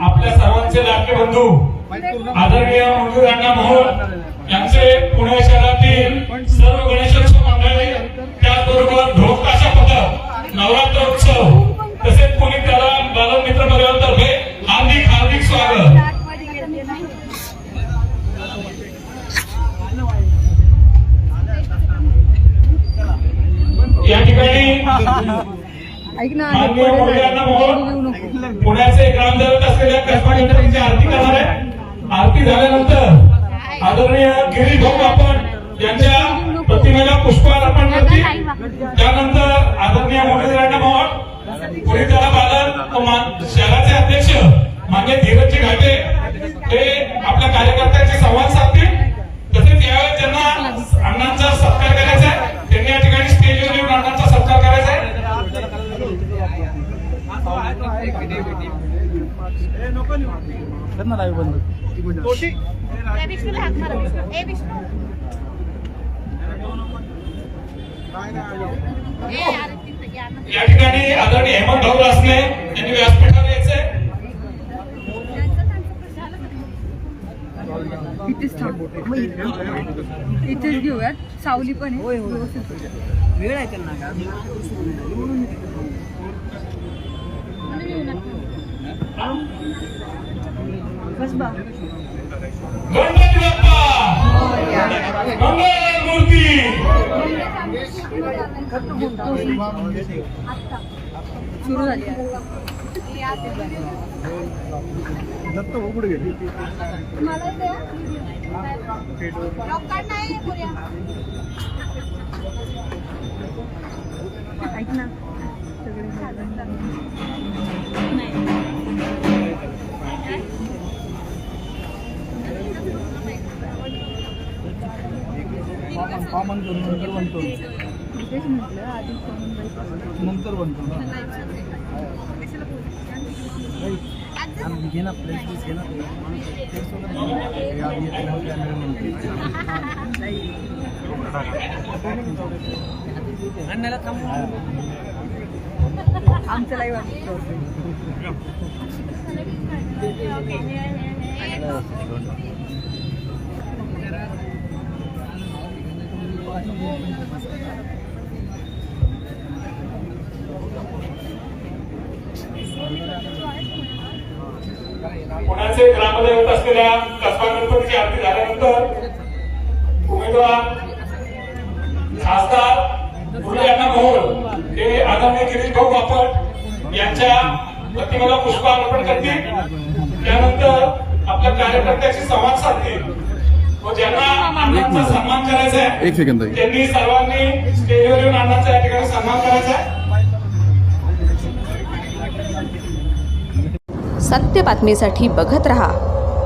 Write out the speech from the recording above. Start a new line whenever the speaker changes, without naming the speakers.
आपल्या सर्वांचे लाडके बंधू आदरणीय मंजूर अण्णा मोहोळ यांचे पुणे शहरातील सर्व गणेशोत्सव मंडळी त्याचबरोबर ढोक ताशा पथक
नवरात्र उत्सव
तसेच
पुणे
त्याला
बालक
मित्र
परिवारातर्फे हार्दिक हार्दिक स्वागत.
या ठिकाणी ऐक ना पुण्याचे ग्रामदैवत असलेल्या कसबा गणपतीची आरती करणार आहे आरती झाल्यानंतर आदरणीय गिरी भाऊ आपण यांच्या प्रतिमेला पुष्पहार अर्पण करतील. त्यानंतर आदरणीय मुरलीधरांना मोहोळ पुढे त्याला बादल व शहराचे अध्यक्ष मान्य धीरजी घाटे
कर ना लाईव्ह बंद?
या
ठिकाणी आदरणीय हेमंत भाऊ रासने यांनी व्यासपीठावर यायचंय.
इथेच थांब. घेऊयात. सावली पण आहे.
वेळ आहे त्यांना
बस सुरू झाली.
दत्त कुठे गेले.
ऐक ना. सगळे
कॉमन करून नंतर नंतर बनतो घे ना प्लेस प्लीज घे ना अण्णाला थांब.
आमचं लाईव्ह आहे
असलेल्या कसबा गणपतीची आरती झाल्यानंतर उमेदवार खासदार मोहोळ हे आदरणीय गिरीश भाऊ बापट यांच्या प्रतिमेला पुष्पहार अर्पण करतील. त्यानंतर आपल्या कार्यकर्त्याशी संवाद साधतील. व ज्यांना अण्णांचा सन्मान करायचा आहे
एक सेकंद ताई.
त्यांनी सर्वांनी स्टेजवर येऊन अण्णांचा या ठिकाणी सन्मान करायचा आहे.
सत्य बातमीसाठी बघत रहा.